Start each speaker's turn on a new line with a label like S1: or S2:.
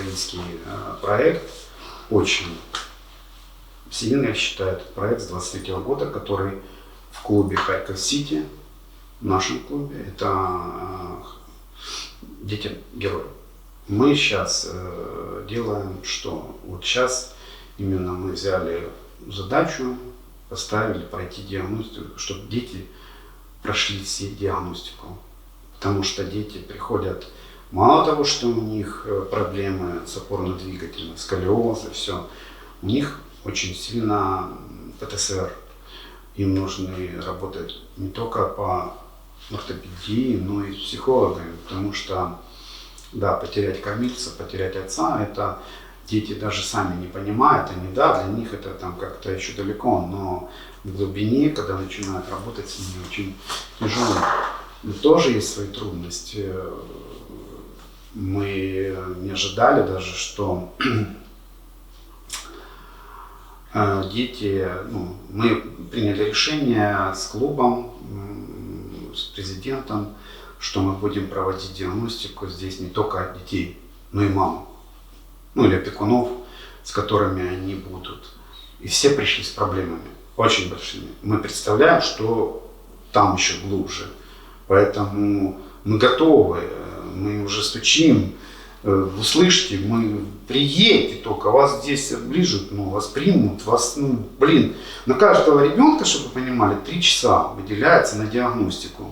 S1: украинский э, проект, очень сильный, я считаю, этот проект с 23 года, который в клубе Харьков-Сити, в нашем клубе, это э, дети герои. Мы сейчас э, делаем что? Вот сейчас именно мы взяли задачу, поставили пройти диагностику, чтобы дети прошли все диагностику. Потому что дети приходят, мало того, что у них э, проблемы с опорно-двигательной, сколиоз и все, у них очень сильно ПТСР. Им нужны работать не только по ортопедии, но и с психологами, потому что, да, потерять кормильца, потерять отца, это дети даже сами не понимают, они, да, для них это там как-то еще далеко, но в глубине, когда начинают работать с ними, очень тяжело. Но тоже есть свои трудности. Мы не ожидали даже, что э, дети, ну, мы приняли решение с клубом, с президентом, что мы будем проводить диагностику здесь не только детей, но и мам, ну или опекунов, с которыми они будут. И все пришли с проблемами, очень большими. Мы представляем, что там еще глубже. Поэтому мы готовы, мы уже стучим, э, услышьте, мы приедете только, вас здесь ближе, ну, вас примут, вас, ну, блин, на каждого ребенка, чтобы вы понимали, три часа выделяется на диагностику.